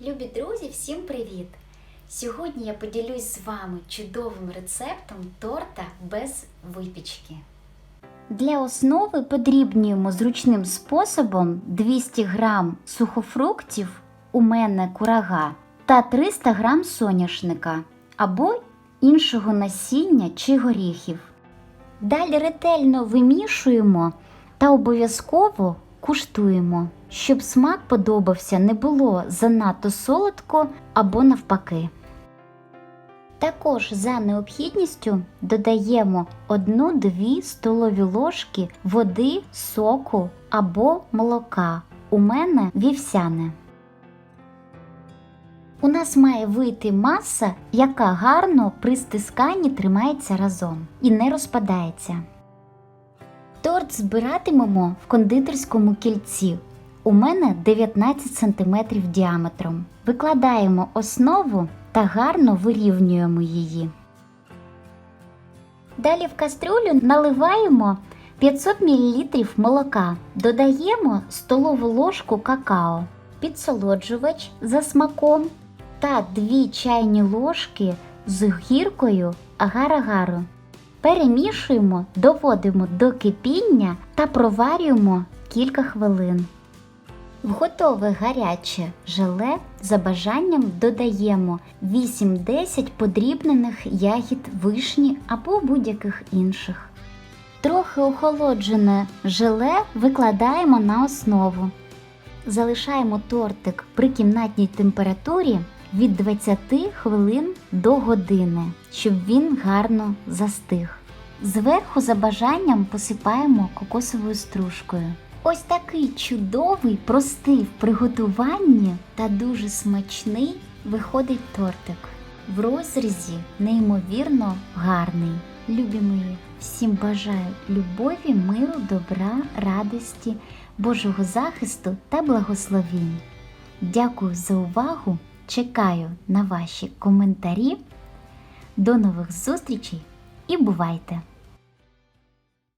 Любі друзі, всім привіт! Сьогодні я поділюсь з вами чудовим рецептом торта без випічки. Для основи подрібнюємо зручним способом 200 г сухофруктів, у мене курага, та 300 г соняшника або іншого насіння чи горіхів. Далі ретельно вимішуємо та обов'язково куштуємо, щоб смак подобався, не було занадто солодко або навпаки. Також за необхідністю додаємо 1-2 столові ложки води, соку або молока. У мене вівсяне. У нас має вийти маса, яка гарно при стисканні тримається разом і не розпадається. Торт збиратимемо в кондитерському кільці. У мене 19 см діаметром. Викладаємо основу та гарно вирівнюємо її. Далі в кастрюлю наливаємо 500 мл молока, додаємо столову ложку какао, підсолоджувач за смаком та 2 чайні ложки з гіркою агар-агару. Перемішуємо, доводимо до кипіння та проварюємо кілька хвилин. В готове гаряче желе за бажанням додаємо 8-10 подрібнених ягід вишні або будь-яких інших. Трохи охолоджене желе викладаємо на основу. Залишаємо тортик при кімнатній температурі від 20 хвилин до години, щоб він гарно застиг. Зверху за бажанням посипаємо кокосовою стружкою. Ось такий чудовий, простий в приготуванні та дуже смачний виходить тортик. В розрізі неймовірно гарний. Любі всім бажаю любові, миру, добра, радості, Божого захисту та благословінь. Дякую за увагу! Чекаю на ваші коментарі. До нових зустрічей і бувайте!